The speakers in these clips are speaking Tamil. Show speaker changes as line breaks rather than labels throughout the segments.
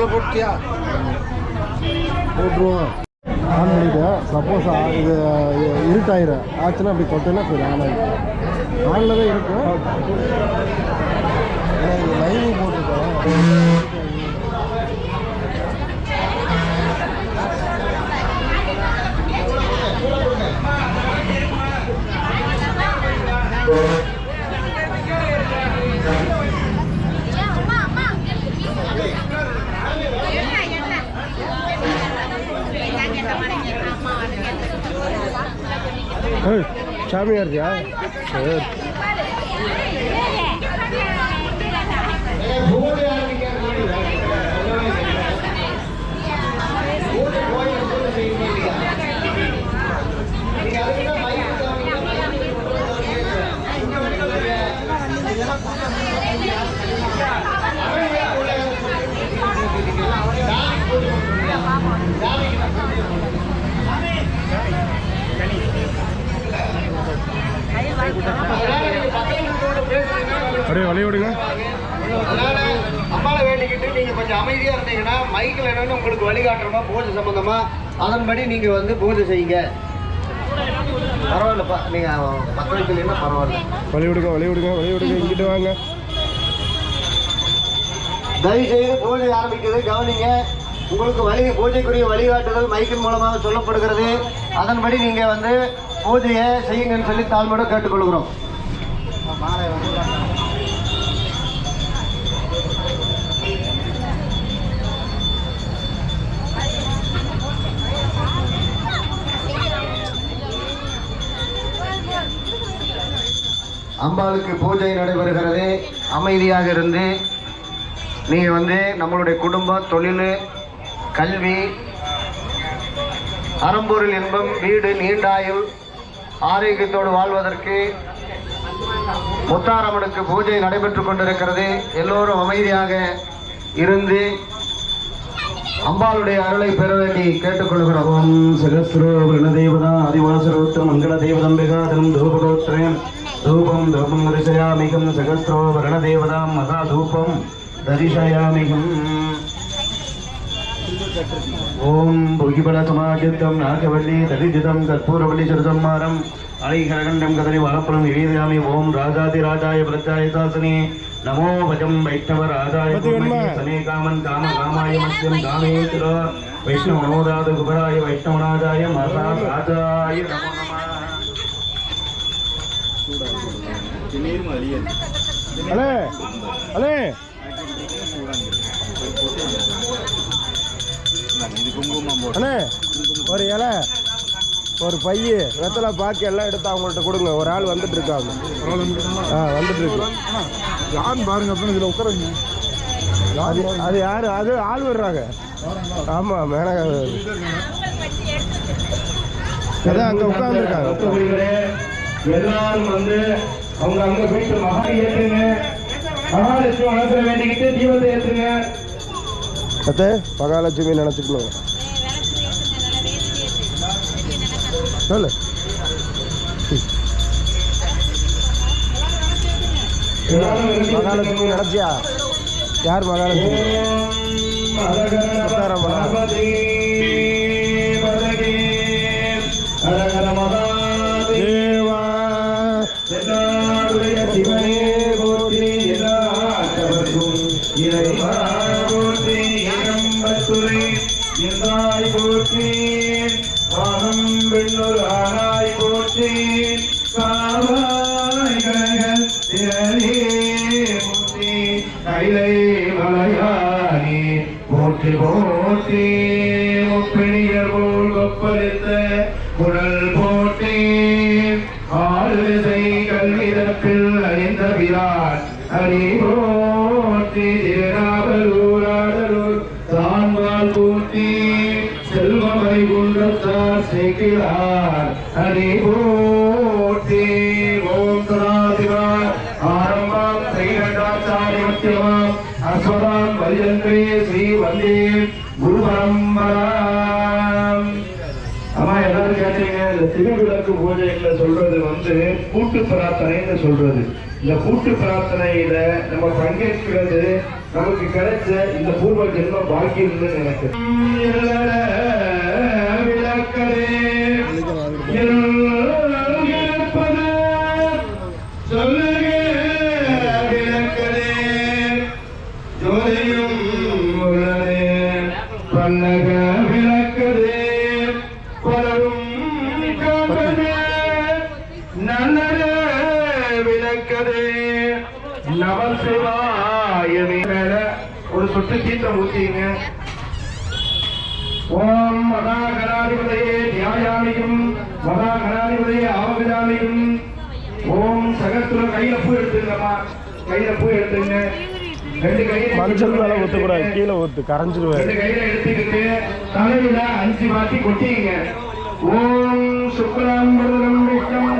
அவ்வளோ போட்டியா
போட்டுருவோம் ஆன் பண்ணிட்டேன் சப்போஸ் இது இருட்டாயிரும் ஆச்சுன்னா அப்படி தொட்டேன்னா போயிடும் ஆன் ஆகிடும் ஆனில் தான் இருக்கும் லைவ் போட்டிருக்கேன் ஏய் சாமியா இருக்கியா சரி அப்படியே வழி விடுங்க
அதனால அம்மாவை வேண்டிக்கிட்டு நீங்க கொஞ்சம் அமைதியா இருந்தீங்கன்னா மைக்கில் என்னன்னு உங்களுக்கு வழிகாட்டுறோமா பூஜை சம்பந்தமா? அதன்படி நீங்க வந்து பூஜை செய்யுங்க. பரவாயில்லப்பா. நீங்க பத்து வைக்கலன்னா பரவாயில்ல.
வழி விடுங்க வழி விடுங்க வழி விடுங்க இங்கிட்டு வாங்க.
தயவு செய்து பூஜை ஆரம்பிக்கிறது கவனிங்க. உங்களுக்கு வழி பூஜைக்குரிய வழிகாட்டுதல் மைக்கின் மூலமாக சொல்லப்படுகிறது. அதன்படி நீங்க வந்து பூஜையை செய்யுங்கன்னு சொல்லி தாழ்மையோட கேட்டுக்கொள்கிறோம். அம்பாளுக்கு பூஜை நடைபெறுகிறது அமைதியாக இருந்து நீங்கள் வந்து நம்மளுடைய குடும்பம் தொழில் கல்வி அறம்பொருள் இன்பம் வீடு நீண்டாயுள் ஆரோக்கியத்தோடு வாழ்வதற்கு முத்தாரம்மனுக்கு பூஜை நடைபெற்று கொண்டிருக்கிறது. எல்லோரும் அமைதியாக இருந்து அம்பாளுடைய அருளை பெற வேண்டி கேட்டுக்கொள்கிறோம்.
ஓம் சகஸ்ரோ வர்ணதேவதா ஆதிவாசரோத்திர மங்கள தேவதம்பிகாதனம் தூபகோத்திரயம் தூபம் தூபம் தரிசயாமிகம் சகஸ்ரோ வர்ணதேவதாம் மகா தூபம் தரிசயாமிகம் ஓம் புகிபல சமாஜித்தம் நாகவல்லி தரிஜிதம் கற்பூரவல்லி சுரசம்மாரம் அலைகரகண்டம் கதறி வாழப்பழம் நிவேதயாமி ஓம் ராஜாதி ராஜாய பிரஜாய சாசனே நமோ வஜம் வைஷ்ணவ ராஜாய? சமே காமன் காம காமாய மத்தியம் காமேந்திர வைஷ்ணவ நவோதாத குபராய வைஷ்ணவநாதாய மகா ராஜாய நமோ நமः
அலே அலே அண்ணே ஒரு இலை ஒரு பைய வெத்தலை பாக்கி எல்லாம் எடுத்து அவங்கள்ட்ட கொடுங்க. ஒரு ஆள் வந்துட்டு இருக்காங்க ஆ வந்துட்டு இருக்கு.
யாருன்னு பாருங்க அப்படின்னு இதில் உட்காருங்க
அது அது யாரு அது ஆள் வர்றாங்க ஆமா மேனகா அதான் அங்க உட்காந்துருக்காங்க
எல்லாரும் வந்து அவங்க அங்க போயிட்டு மகா ஏற்றுங்க மகாலட்சுமி மனசுல வேண்டிக்கிட்டு தீபத்தை ஏற்றுங்க
அத்தே மகாலட்சுமி நினச்சிக்கணும். சொல்லு. மகாலட்சுமி நினச்சியா? யார் மகாலட்சுமி?
போற்றேன் போற்றி வானம் வெண்ணொரு ஆனாய் போற்றேன் காவாய் திரளே போற்றி கைலை மலையானே போற்றி போற்றி. ஒப்பிணியர் போல் கொப்பளித்த குரல் போற்றி ஆளுதை கல்விதப்பில் அறிந்த விராட் அடி சிகிலார் ஹரி அடி போற்றி ஓம் சதாசிவா ஆரம்பம் ஸ்ரீரண்டாச்சாரியமத்தியமாம் அஸ்வதாம் வரியன்றே ஸ்ரீ வந்தே குரு பரம்பராம் அம்மா எல்லாரும் கேட்டீங்க இந்த திருவிளக்கு பூஜைகளை சொல்றது வந்து கூட்டு பிரார்த்தனைன்னு சொல்றது. இந்த கூட்டு பிரார்த்தனையில நம்ம பங்கேற்கிறது நமக்கு கிடைச்ச இந்த பூர்வ ஜென்ம பாக்கியம்னு நினைக்கிறேன். விளக்கரே மேல ஒரு சொட்டு தீர்த்தம் ஊத்திங்க ஓம் மகாகணாதிபதியே தியாயாமியும் மகாகணாதிபதியே ஆவகஜாமியும் ஓம் சகஸ்திர கையில பூ எடுத்துங்கம்மா கையில பூ எடுத்துங்க
மனுஷன் மேலே ஊற்றக்கூடாது கீழே ஊற்று கரைஞ்சிருவாரு.
ரெண்டு கையில எடுத்துக்கிட்டு தலையில அஞ்சு மாத்தி கொட்டிங்க. ஓம் சுக்ராம்பரம் விஷ்ணம்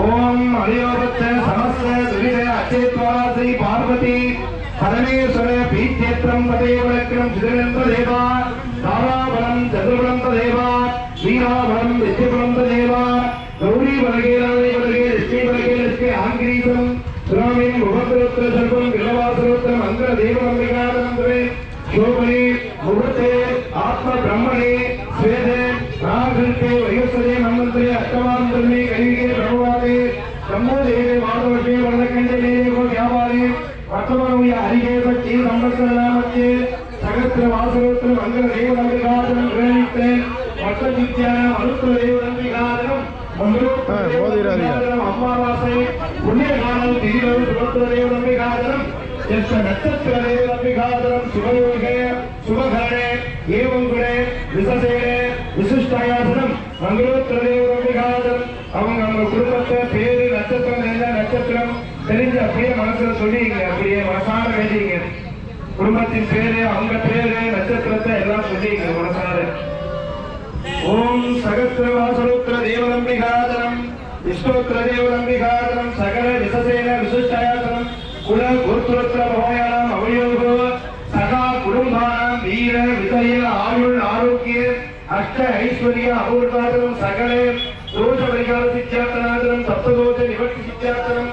ஓம் அரியோபத்த சமஸ்த துரித அச்சேத்வாரா ஸ்ரீ பார்வதி பரமேஸ்வர பீத்தேத்திரம் பதேவலக்கிரம் சிதனந்த தேவா தாராபலம் சதுர்பலந்த தேவா வீராபலம் வெற்றிபலந்த தேவா கௌரி வலகேராதை வலகே லட்சுமி வலகே லட்சுமி ஆங்கிரீசம் சுனாமின் முகத்திருத்திர சர்வம் விலவாசருத்திரம் அங்கர தேவநம்பிகானந்தரே சோபனே முகத்தே ஆத்ம பிரம்மணே ஸ்வேதே ராகிருத்தே வயோசதே மன்னந்தரே அஷ்டமாந்தரமே கனி ಸಂಬೂದಿಗೆ ಮಾಧವಕ್ಕೆ ವರದಕಂಡಿಗೆ ವ್ಯಾಪಾರಿ ವರ್ತಮಾನವಿಯ ಹರಿಗೆ ಬಚ್ಚಿ ಸಂಬತ್ಸರಾಮಕ್ಕೆ ಸಗತ್ರ ವಾಸಗೋತ್ರ ಮಂಗಳ ದೇವರಂಬಿಕಾದನ ಪ್ರೇರಿತ್ತೆ ವರ್ತಜಿತ್ಯಾನ
ಮರುತ್ರ ದೇವರಂಬಿಕಾದನ
அம்மாவாசை புண்ணிய காலம் தீரவு சுபத்திர தேவநம்பிகாதனம் எஸ்ட நட்சத்திர தேவநம்பிகாதனம் சுபயோகே சுபகரணே ஏவம் குணே விசசேனே விசிஷ்டாயாசனம் மங்களோத்திர தேவநம்பிகாதனம் அவங்க அவங்க குடும்பத்தை சொல்லிங்க அப்படியே மனசார வேண்டிங்க குடும்பத்தின் பேரு அவங்க பேரு நட்சத்திரத்தை எல்லாம் சொல்லிங்க மனசார. ஓம் சகஸ்ரவாசரோத்திர தேவலம்பிகாதனம் விஷ்ணோத்திர தேவலம்பிகாதனம் சகல விசசேன விசிஷ்டாயாசனம் குல குருத்துரத்திர மகோயானம் அவயோகோ சகா குடும்பானம் வீர விசய ஆயுள் ஆரோக்கிய அஷ்ட ஐஸ்வர்ய அபூர்வாதனம் சகல தோஷ பரிகார சித்தியார்த்தனாதனம் சப்ததோஷ நிவர்த்தி சித்தியார்த்தனம்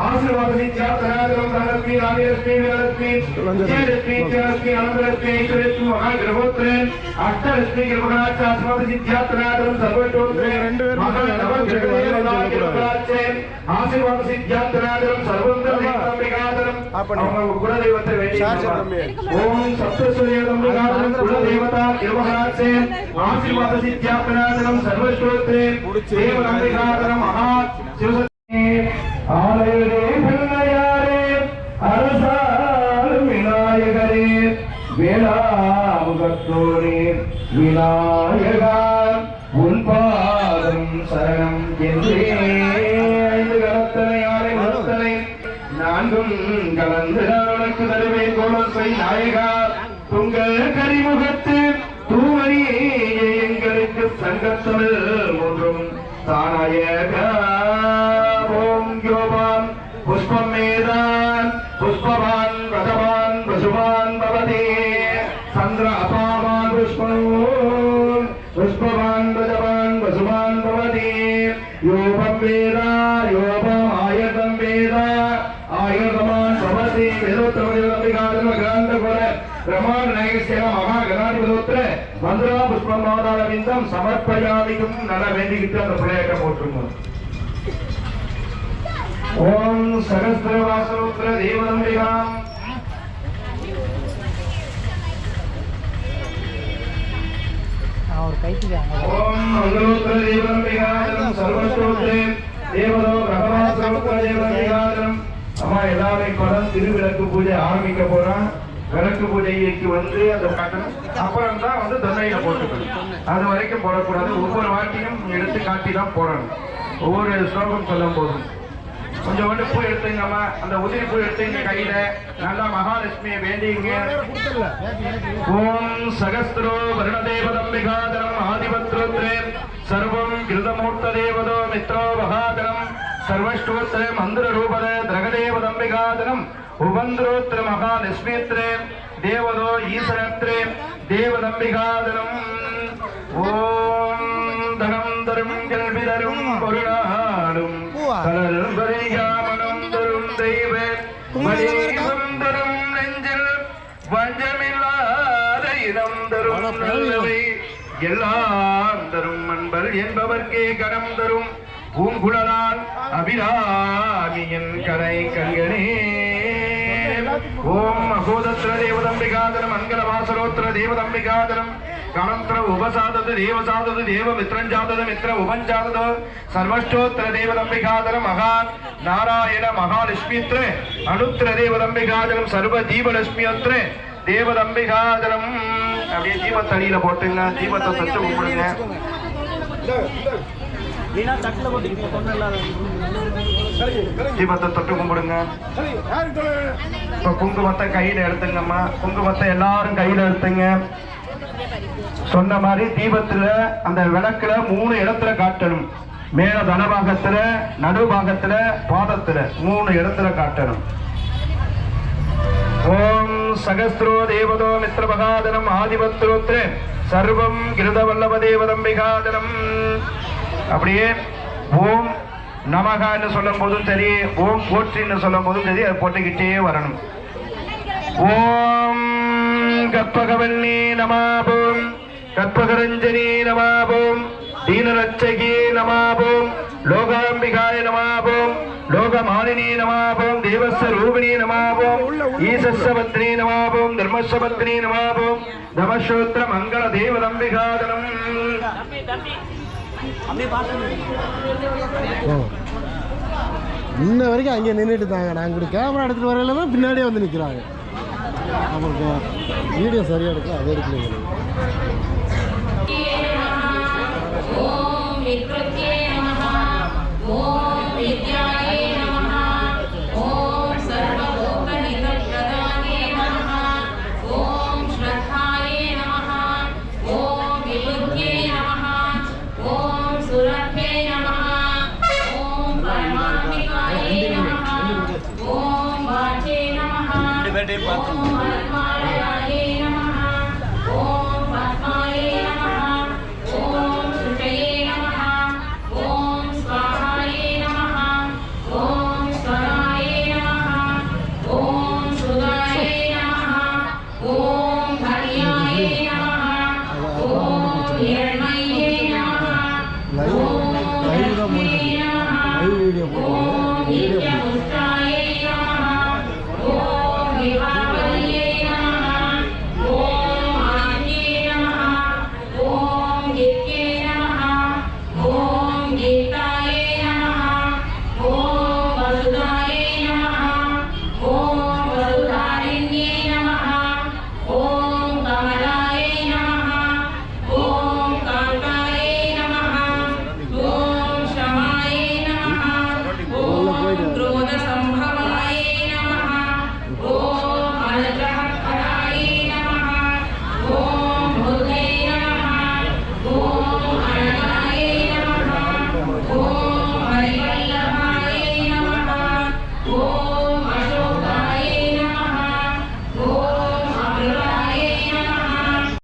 ஆசீர்வாதத்தை சாத்தனாதரம்
தனலட்சுமி
ராஜலட்சுமி வீரலட்சுமி விஜயலட்சுமி ஆலயரே பிள்ளையாரே அரசாளும் விநாயகரே வேளாமுகத்தோரே விநாயகா உன் பாதம் சரணம் என்றே ஐந்து கலத்தனை ஆரை மலத்தனை நான்கும் கலந்து நான் உனக்கு தருவேன் கோலத்தை நாயகா. உங்கள் கரிமுகத்து தூமணியே எங்களுக்கு சங்கத்தமிழ் புஷ்பவான் ரதவான் பசுவான் பவதே யோபம் வேதா யோபம் ஆயதம் வேதா ஆயுதமான் சமசி வேதோத்தமதிகாரம் கிராந்த குல பிரமாண நகேசேன மகா கணாதிபதோத்திர மந்திரா புஷ்பம் மாதாரவிந்தம் சமர்ப்பயாமிக்கும் நல்லா வேண்டிக்கிட்டு அந்த பிள்ளையாட்ட போட்டுருங்க ஓம் சகஸ்திர வாசனோத்திர தேவதம்பிகாம் ஓம் மங்களோத்திர சர்வஸ்ரோத்ரே தேவதோ அம்மா எல்லாரும் இப்பதான் திருவிளக்கு பூஜை ஆரம்பிக்க போறோம் விளக்கு பூஜைக்கு வந்து அந்த காட்டணும் அப்புறம் தான் வந்து தந்தையில போட்டுக்கணும் அது வரைக்கும் போடக்கூடாது ஒவ்வொரு வாட்டியும் எடுத்து காட்டி தான் போடணும் ஒவ்வொரு ஸ்லோகம் சொல்லும் போதும் கொஞ்சம் வந்து பூ எடுத்துங்கம்மா. அந்த உதிரி பூ எடுத்துங்க கையில. நல்லா மகாலட்சுமியை வேண்டிங்க. ஓம் சகஸ்திரோ வருணதேவதம்பிகாதனம் ஆதிபத்ரோத்ரே. சர்வம் கிருதமூர்த்த தேவதோ மித்ரோ மகாதனம் சர்வஷ்டோத்திர மந்திர ரூபத திரகதேவதம்பிகாதனம் உபந்திரோத்திர மகாலட்சுமித்ரே. தேவதோ ஈஸ்வரத்ரே தேவதம்பிகாதனம் ஓம் தனம் தரும் மணிகம் தரும் நெஞ்சில் வஞ்சமில்லாத இடம் தரும் நல்லவை. எல்லாம் தரும் அன்பர் என்பவர்க்கே கரம் தரும். பூங்குழலால் அபிராமியின் கரை கண்களே ஓம் மகோதத்திர தேவதம்பிகாதனம் மங்கள வாசரோத்திர தேவதம்பிகாதனம். கணந்திர உபசாதது தேவசாதது தேவ மித்ரஞ்சாதது மித்ர உபஞ்சாதது சர்வஷ்டோத்திர தேவதம்பிகாதனம் மகான் நாராயண மகாலட்சுமித்ர அனுத்திர தேவதம்பிகாதனம் சர்வ ஜீவலட்சுமியத்ர தேவதம்பிகாதனம் அப்படியே தீபத்தடியில போட்டுங்க தீபத்தை தட்டு கும்பிடுங்க. தீபத்தை தொட்டு கும்பிடுங்க. இப்ப குங்குமத்தை கையில எடுத்துங்கம்மா. குங்குமத்தை எல்லாரும் கையில எடுத்துங்க. சொன்ன மாதிரி தீபத்துல அந்த விளக்குல மூணு இடத்துல காட்டணும். மேல தனபாகத்துல நடுபாகத்துல பாதத்துல மூணு இடத்துல காட்டணும். ஓம் சகஸ்திரோ தேவதோ மித்ர மகாதனம் ஆதிபத்ரோத்ர. சர்வம் கிருதவல்லப தேவதம்பிகாதனம். அப்படியே ஓம் நமகான்னு சொல்லும் போதும் சரி ஓம் போற்றின்னு சொல்லும் போதும் சரி அதை போட்டுக்கிட்டே வரணும். ஓம் கற்பகவல்லி நமாபோ கற்பகரஞ்சனி நமாபோம் தீனரட்சகி நமாபோம் லோகாம்பிகாய நமாபோம் லோகமாலினி நமாபோம் தேவஸ்வரூபிணி நமாபோம் ஈசஸ்வத்னி நமாபோம் தர்மஸ்வத்னி நமாபோம் தமஸ்ரோத்திர மங்கள தேவதம்பிகாதனம்
இன்ன வரைக்கும் அங்கே நின்றுட்டு தாங்க நாங்கள் இப்படி கேமரா எடுத்துகிட்டு வரையில தான் பின்னாடியே வந்து நிற்கிறாங்க அப்புறம் வீடியோ சரியாக இருக்கும் அது
எடுக்கல ஓம் வித்யாய முதல் டைம்